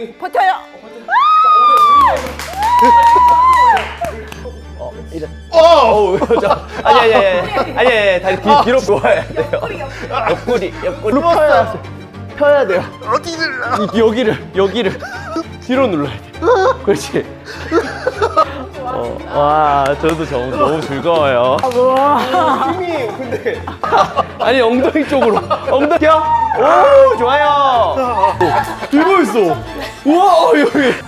엉덩이. 버텨요. 어, 이래. 어, 저, 아니, 아니, 아니, 아니, 아니, 아니, 다리 뒤, 뒤로 놓아야 돼요. 옆구리, 옆구리. 펴야, 펴야 돼요. 어디를? 여기를, 여기를. 뒤로 눌러야 돼. 그렇지. 어, 와, 저도 저, 너무 즐거워요. 힘이, 근데. 아니, 엉덩이 쪽으로. 엉덩이. 오, 좋아요. 들고 있어. 우와, 여기.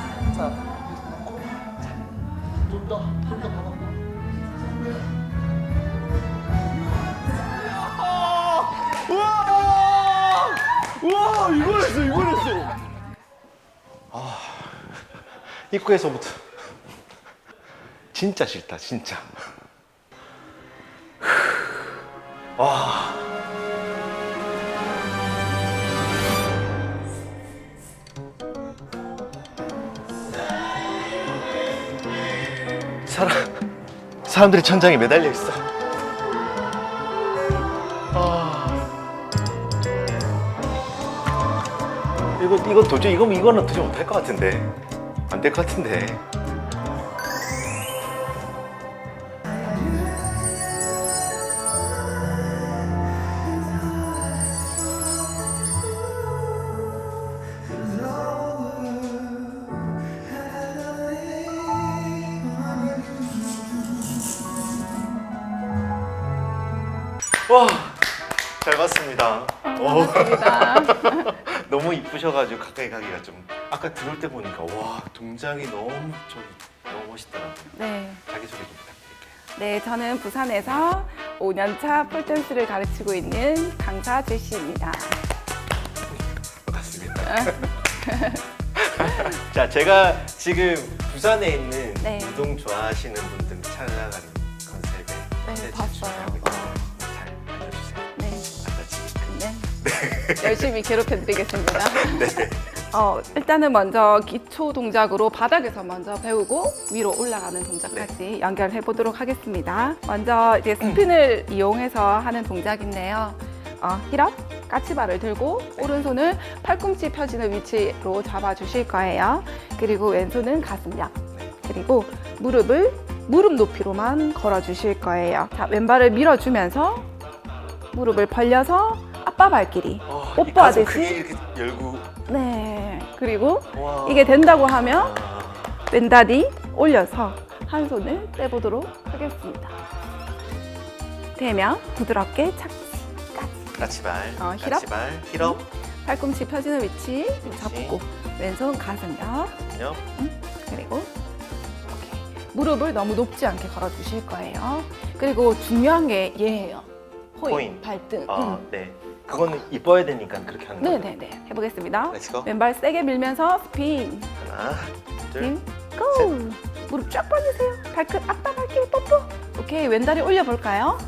우와! 우와, 이걸 했어, 이걸 했어. 아, 입구에서부터. 진짜 싫다, 진짜. 와. 사람, 사람들이 천장에 매달려 있어. 이거 이거 도저히 이거 이거는 도저히 못할 것 같은데. 안 될 것 같은데 와 잘 봤습니다. 오. 너무 이쁘셔가지고 가까이 가기가 좀 아까 들어올 때 보니까 와 동작이 너무 저기 너무 멋있더라고요. 네. 자기 소개 좀 부탁드릴게요. 네, 저는 부산에서 5년차 폴댄스를 가르치고 있는 강사 제시입니다. 반갑습니다. 자 제가 지금 부산에 있는 네. 운동 좋아하시는 분들 찾아가는 컨셉에 네, 컨텐츠 봤어요. 준비하고. 열심히 괴롭혀드리겠습니다. 네. 어, 일단은 먼저 기초 동작으로 바닥에서 먼저 배우고 위로 올라가는 동작까지 연결해 보도록 하겠습니다. 먼저 이제 스핀을 이용해서 하는 동작인데요. 어, 힐업, 까치발을 들고 오른손을 팔꿈치 펴지는 위치로 잡아 주실 거예요. 그리고 왼손은 가슴 옆. 그리고 무릎을 무릎 높이로만 걸어 주실 거예요. 자, 왼발을 밀어 주면서 무릎을 벌려서 아빠 발길이. 어, 오빠 이 가슴 하듯이? 크게 이렇게 열고 네. 그리고 와. 이게 된다고 하면 아, 왼다리 올려서 한 손을 떼보도록 하겠습니다. 되면 부드럽게 착지까지. 까치발, 어, 힐업? 까치발, 힐업, 팔꿈치 펴지는 위치 잡고 왼손 가슴 옆 옆, 그리고 이렇게 무릎을 너무 높지 않게 걸어주실 거예요. 그리고 중요한 게 얘예요. 호인, 호인. 발등. 아, 음. 네. 그거는 이뻐야 되니까 그렇게 하는 거예요. 네네네. 해보겠습니다. 왼발 세게 밀면서 스핀. 하나, 둘, 힘, 고! 무릎 쫙 뻗으세요. 발끝, 아빠 발길 뽀뽀. 오케이, 왼다리 올려볼까요?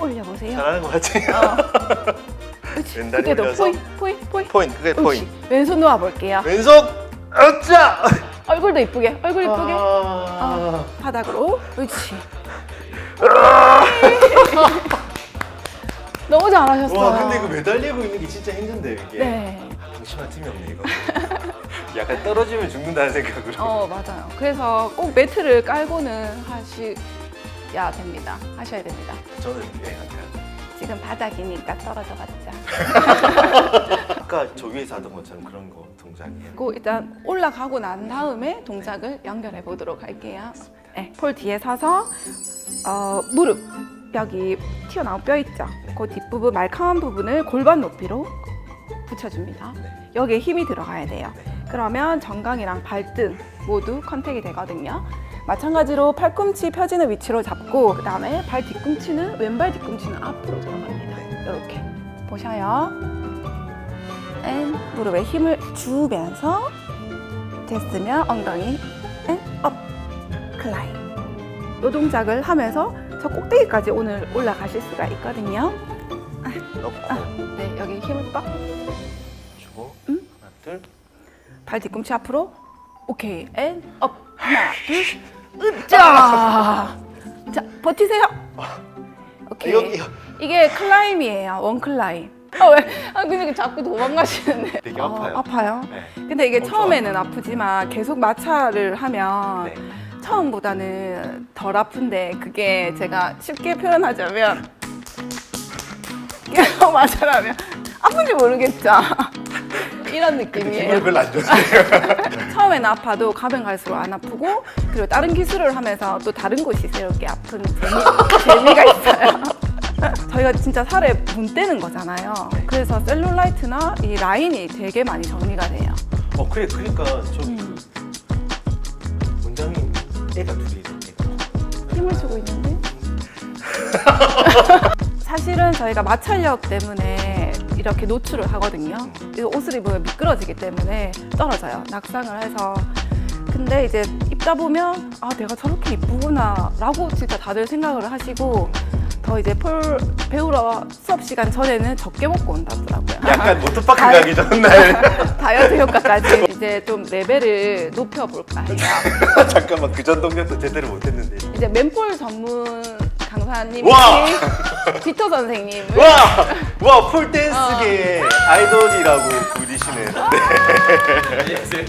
올려보세요. 잘하는 것 같아요. 어. 그치. 왼다리 그때도 올려서. 포인, 포인, 포인. 포인트, 그게. 포인트. 왼손 놓아볼게요. 왼손, 으쌰! 얼굴도 이쁘게, 얼굴 이쁘게. 아, 바닥으로. 그렇지. 너무 잘하셨어요. 와, 근데 이거 매달리고 있는 게 진짜 힘든데 이게. 네. 방심할 틈이 없네 이거. 약간 떨어지면 죽는다는 생각으로. 어, 맞아요. 그래서 꼭 매트를 깔고는 하셔야 됩니다. 하셔야 됩니다. 저는 유행한가요? 지금 바닥이니까 떨어져 봤자. 아까 저 위에서 하던 것처럼 그런 거 동작이에요. 그 일단 올라가고 난 다음에 동작을 연결해 보도록 할게요. 네, 폴 뒤에 서서 어, 무릎 여기 튀어나온 뼈 있죠. 그 뒷부분 말캉한 부분을 골반 높이로 붙여줍니다. 네. 여기에 힘이 들어가야 돼요. 네. 그러면 정강이랑 발등 모두 컨택이 되거든요. 마찬가지로 팔꿈치 펴지는 위치로 잡고 그 다음에 발 뒤꿈치는 왼발 뒤꿈치는 앞으로 들어갑니다. 이렇게 보셔요. 앤 무릎에 힘을 주면서 됐으면 엉덩이 앤업 클라임 이 동작을 하면서 저 꼭대기까지 오늘 올라가실 수가 있거든요. 넣고 네 여기 힘을 빡 주고 음? 하나 둘. 발 뒤꿈치 앞으로 오케이 앤 업 하나 둘 으짜 자 버티세요 오케이 이거 이거 이게 클라임이에요 원 클라임 아, 왜? 아, 근데 자꾸 도망가시는데. 되게 어, 아파요. 아파요? 네. 근데 이게 엄청 처음에는 아프지만 계속 마찰을 하면 네. 처음보다는 덜 아픈데 그게 제가 쉽게 표현하자면 마찰하면 아픈지 모르겠죠. 이런 느낌이에요. 기분이 별로 안 좋네요. 처음에는 아파도 가면 갈수록 안 아프고 그리고 다른 기술을 하면서 또 다른 곳이 새롭게 아픈 재미, 재미 가 있어요. 저희가 진짜 살에 분 떼는 거잖아요. 그래서 셀룰라이트나 이 라인이 되게 많이 정리가 돼요. 어 그래 그러니까 저기 음. 애가 둘이 있는데 힘을 주고 있는데? 사실은 저희가 마찰력 때문에 이렇게 노출을 하거든요. 이 옷을 입으면 미끄러지기 때문에 떨어져요. 낙상을 해서. 근데 이제 입다 보면 아 내가 저렇게 이쁘구나 라고 진짜 다들 생각을 하시고 더 이제 폴 배우러 수업 시간 전에는 적게 먹고 온다더라고요. 약간 아, 가기 전날 다이어트 효과까지 이제 좀 레벨을 높여볼까 해요. 잠깐만 그 전 동작도 제대로 못했는데 이제 맨폴 전문 강사님 와! 비토 선생님 와와 폴댄스계 아이돌이라고 부르시는 네. 안녕하세요.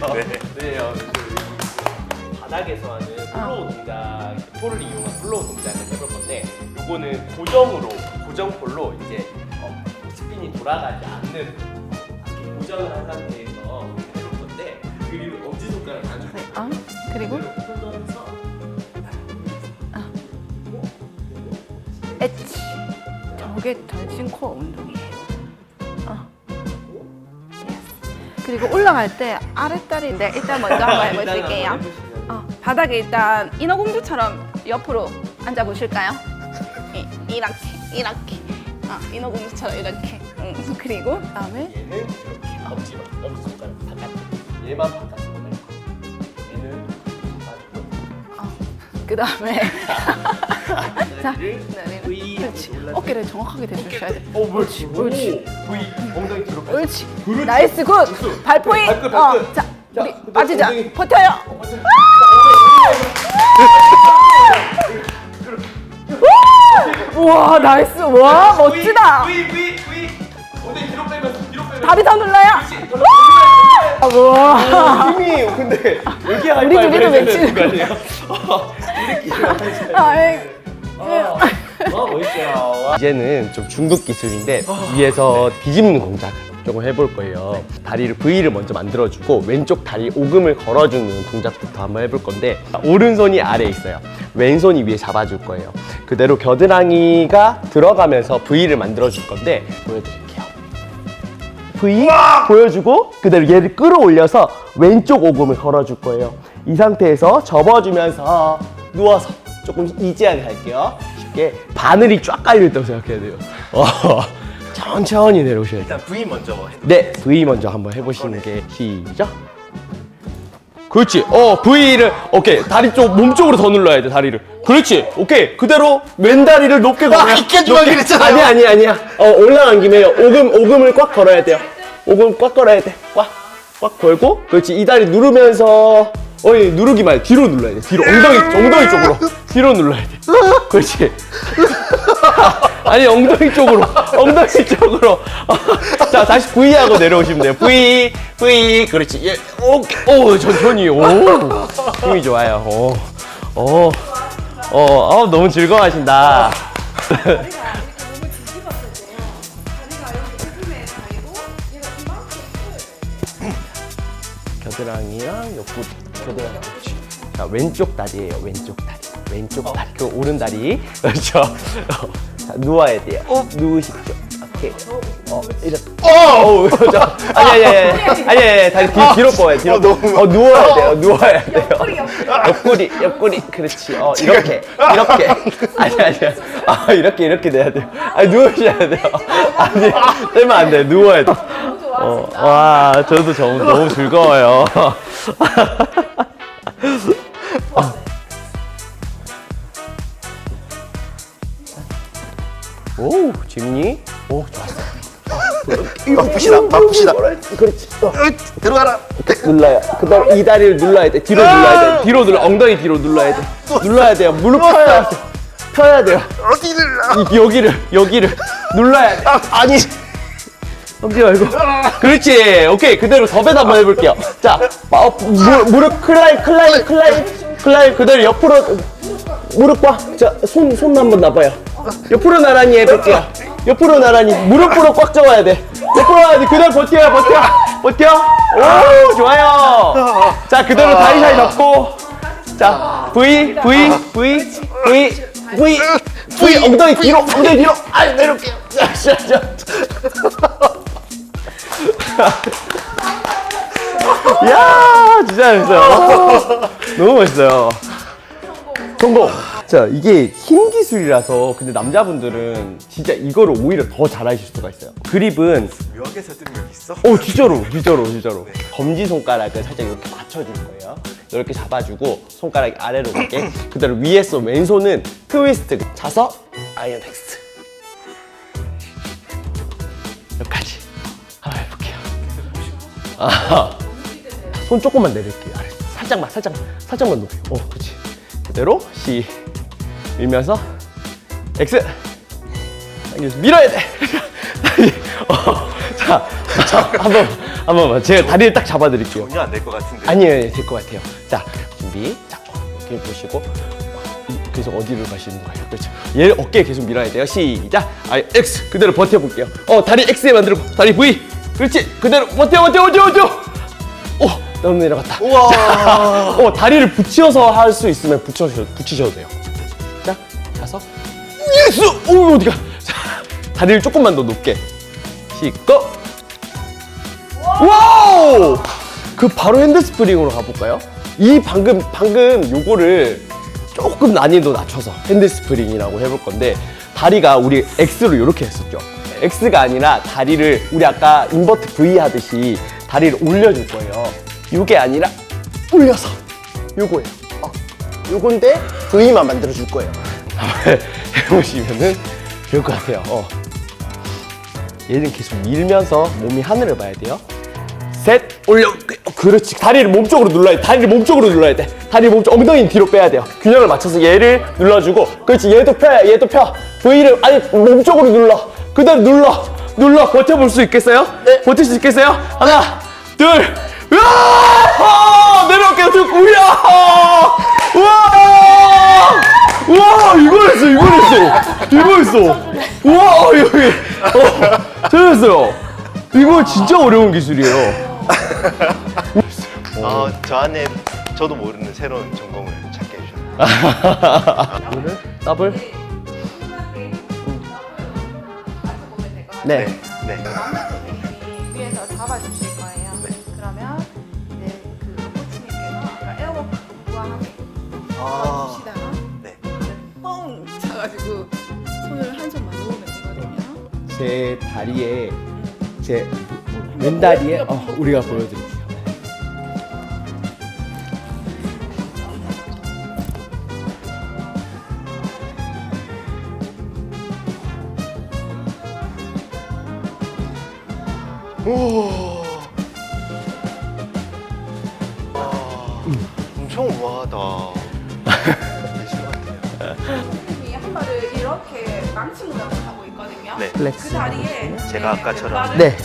네. 어, 그 바닥에서 하는 플로우 동작, 폴을 이용한 플로우 동작을 해볼 건데, 요거는 고정으로 고정 폴로 이제 어, 스핀이 돌아가지 않는 어, 고정을 한 상태에서 엣지 저게 전신 코어 운동이에요 어. 예스. 그리고 올라갈 때 아랫다리인데 일단 먼저 한번 해보실게요 어, 바닥에 일단 인어공주처럼 옆으로 앉아 보실까요? 이, 이렇게 이렇게 어, 인어공주처럼 이렇게 응. 그리고 그다음에 얘는 이렇게 엄지 엄지 손가락 바깥, 얘만 거. 얘는 바깥으로. 어, 그다음에 자, 다리를 네, 네. V 그렇지 하고 올라서 어깨를 정확하게 대주셔야 돼 어, 옳지, 옳지. V 엉덩이 뒤로 빼. 옳지. 그렇지. 나이스 굿. 굿. 발포인. 발끝, 어, 발끝. 자, 자, 우리 빠지자. 엉덩이. 버텨요. 우와, 나이스. 와, 멋지다. V V V 엉덩이 뒤로 빼면서 뒤로 빼면서. 다리 더 눌러요. 그렇지. 더 눌러야지. 우와. 힘이 근데 여기 할 우리 둘이도 외치는 거 아니에요? 어, 이렇게 아이, 와 멋있어요. 이제는 좀 중급 기술인데 위에서 뒤집는 동작을 조금 해볼 거예요. 다리를 V를 먼저 만들어주고 왼쪽 다리 오금을 걸어주는 동작부터 한번 해볼 건데 오른손이 아래에 있어요. 왼손이 위에 잡아줄 거예요. 그대로 겨드랑이가 들어가면서 V를 만들어줄 건데 보여드릴게요. V 보여주고 그대로 얘를 끌어올려서 왼쪽 오금을 걸어줄 거예요. 이 상태에서 접어주면서 누워서 조금 이지하게 할게요. 쉽게 바늘이 쫙 깔려있다고 생각해야 돼요. 어, 천천히 내려오셔야 돼요. 일단 V 먼저 해 네, V 먼저 한번 해보시는 게 시작. 그렇지. 어, V를 오케이. 다리 쪽, 몸 쪽으로 더 눌러야 돼, 다리를. 그렇지. 오케이. 그대로 왼다리를 높게 걸어. 아, 이렇게 좋아 그랬잖아요. 아니 아니 아니야. 어, 올라간 김에 오금 오금을 꽉 걸어야 돼요. 오금 꽉 걸어야 돼. 꽉. 꽉 걸고. 그렇지. 이 다리 누르면서 어이 누르기만 해. 뒤로 눌러야 돼. 뒤로 엉덩이 엉덩이 쪽으로. 뒤로 눌러야 돼. 그렇지. 아니 엉덩이 쪽으로 엉덩이 쪽으로 자 다시 V 하고 내려오시면 돼요 V V 그렇지 예 오케이 오 천천히 오 힘이 좋아요 오오어 어, 너무 즐거워하신다 겨드랑이랑 옆구리 겨드랑이 그렇지. 자 왼쪽 다리예요 왼쪽 다리. 왼쪽 다리. 그 오른 다리. 그렇죠? 어, 자 누워야 돼요. 어 누우십시오. 오케이. 어 이렇게. 어! 저, 아니 아니 아니 아니. 아니 다리 뒤, 뒤로 뻗어요 뒤로. 어, 너무- 어 누워야 돼요 누워야 돼요. 옆구리 옆구리. 그렇지. 어 이렇게 이렇게. 아니 아니 아 이렇게 이렇게 돼야 돼요. 아니 누우셔야 돼요. 아니 떼면 안 돼 누워야 돼 어, 와, 저도 저, 너무 즐거워요. 오, 재민이? 오, 좋았어. 바쁘시다 바쁘시다 그렇지. 어, 으, 들어가라 눌러요. 그 다음에 이 다리를 눌러야 돼. 뒤로 눌러야 돼. 뒤로 눌러. 엉덩이 뒤로 눌러야 돼. 눌러야 돼요. 무릎 펴야 돼. 펴야 돼요. 어디를 이, 여기를, 여기를 눌러야 돼. 아, 아니 넘지 말고. 그렇지. 오케이. 그대로 섭외도 한번 해볼게요. 자, 어, 무, 무릎 클라임, 클라임, 클라임, 클라임. 그대로 옆으로. 무릎 봐. 자, 손, 손 한번 놔봐요. 옆으로 나란히 해볼게요. 옆으로 나란히. 무릎으로 꽉 잡아야 돼. 옆으로 나란히. 그대로 버텨요, 버텨. 버텨. 오, 좋아요. 자, 그대로 다리 사이 잡고. 자, V, V, V, V, V, V, 엉덩이 뒤로, 엉덩이 뒤로. 아, 내려올게요. 자, 자, 자. 이야, 진짜 잘했어요. 너무 멋있어요. 성공. 자, 이게 힘 기술이라서 근데 남자분들은 진짜 이거를 오히려 더 잘하실 수가 있어요. 그립은 묘하게 설득력 있어? 오 진짜로 진짜로 진짜로 검지 손가락을 살짝 이렇게 받쳐줄 거예요 이렇게 잡아주고 손가락 아래로 가게 그대로 위에서 왼손은 트위스트 자서 아이언 텍스트 여기까지 아, 손 조금만 내릴게요 아래 살짝만 살짝만 살짝만 높여 어 그렇지 그대로 C 밀면서 X 당겨서 밀어야 돼. 어, 자, 자, 한번, 한 번만. 제가 다리를 딱 잡아드릴게요. 전혀 안 될 것 같은데. 아니에요, 될것 같아요. 자, 준비. 자, 어, 이렇게 보시고. 계속 어디를 가시는 거예요? 그렇죠. 얘를 어깨에 계속 밀어야 돼요. 시작. 아, X. 그대로 버텨볼게요. 어, 다리 X에 만들고. 다리 V. 그렇지. 그대로 버텨, 버텨, 버텨, 버텨. 오, 너무 내려갔다. 우와. 자, 어, 다리를 붙여서 할 수 있으면 붙여셔, 붙이셔도 돼요. 자, 가서. 예스! 오, 어디가? 자, 다리를 조금만 더 높게. 시고. 와우! 그 바로 핸드 스프링으로 가볼까요? 이 방금, 방금 요거를 조금 난이도 낮춰서 핸드 스프링이라고 해볼 건데, 다리가 우리 X로 이렇게 했었죠. X가 아니라 다리를 우리 아까 인버트 V 하듯이 다리를 올려줄 거예요. 요게 아니라 올려서. 요거예요. 어, 요건데 V만 만들어줄 거예요. 한번 해보시면은 좋을 것 같아요. 어. 얘는 계속 밀면서 몸이 하늘을 봐야 돼요. 셋 올려 어, 그렇지 다리를 몸쪽으로 눌러야 돼 다리를 몸쪽으로 눌러야 돼 다리 몸쪽 엉덩이는 뒤로 빼야 돼요 균형을 맞춰서 얘를 눌러주고 그렇지 얘도 펴 얘도 펴 V를 아니 몸쪽으로 눌러 그대로 눌러. 눌러. 버텨볼 수 있겠어요? 버틸 수 있겠어요? 하나 둘. 으아! 내려올게요. 쭉 우야! 우와! 우와! 이걸 했어 이걸 했어. 이거 했어. 우와 여기. 어, 잘했어요. 이거 진짜 어려운 기술이에요. 아, 저 안에 저도 모르는 새로운 전공을 찾게 해주셨네요. 더블 네. 네. 위에서 잡아주실 거예요. 그러면 이제 그 코치님께서 아까 에어워크 우아하게 아, 잡아주시다가 네. 뻥 차가지고 손을 한 손만 놓으면 되거든요. 제 다리에 제 왼다리에 어, 우리가 보여드릴게요. 엄청 우아하다. 예술 같아요. 선생님이 한 발을 이렇게 망치 모양으로 하고 있거든요. 네. 그 플렉스. 다리에 제가 네, 아까처럼. 네.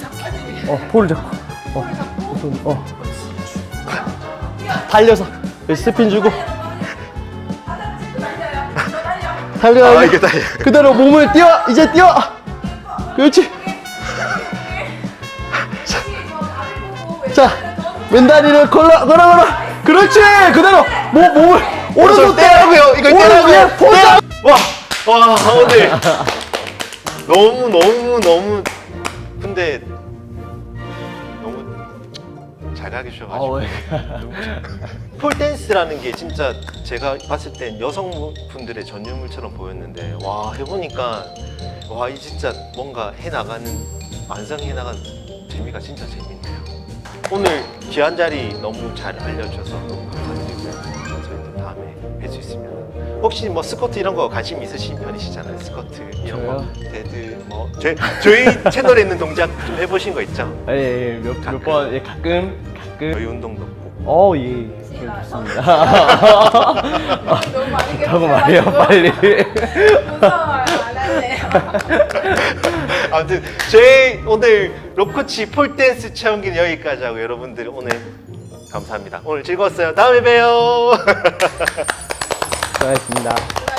잡아야 돼요. 어, 폴을 잡고. 어, 손, 어. 달려서 스핀 주고 달려. 아, 이게 다예요. 그대로 몸을 띄워. 이제 띄워. 그렇지. 자, 왼다리를 걸어, 걸어, 걸어. 그렇지. 그대로 몸, 몸을 오른손 떼라고요. 이걸 떼라고요. 포즈. 와, 와, 오늘 너무 너무 너무 근데 너무 잘 가게 주셔가지고 어, 폴댄스라는 게 진짜 제가 봤을 땐 여성분들의 전유물처럼 보였는데 와 해보니까 와이 진짜 뭔가 해나가는 완성해 나가는 재미가 진짜 재밌네요. 오늘 귀한 자리 너무 잘 알려줘서 너무 감사드리고요. 저희도 다음에 뵐 수 있으면 혹시 뭐 스쿼트 이런 거 관심 있으신 편이시잖아요. 스쿼트 이런 거? 데드 뭐 저희 저희 채널에 있는 동작 좀 해보신 거 있죠? 예, 예, 몇, 몇 번, 예, 가끔, 가끔. 저희 운동도 꼭 어, 예. 좋습니다. 너무 많이 하고 말해요, 빨리. 할래요. 아무튼 저희 오늘 로코치 폴댄스 체험기는 여기까지 하고 여러분들 오늘 감사합니다. 오늘 즐거웠어요. 다음에 봬요. 수고하셨습니다.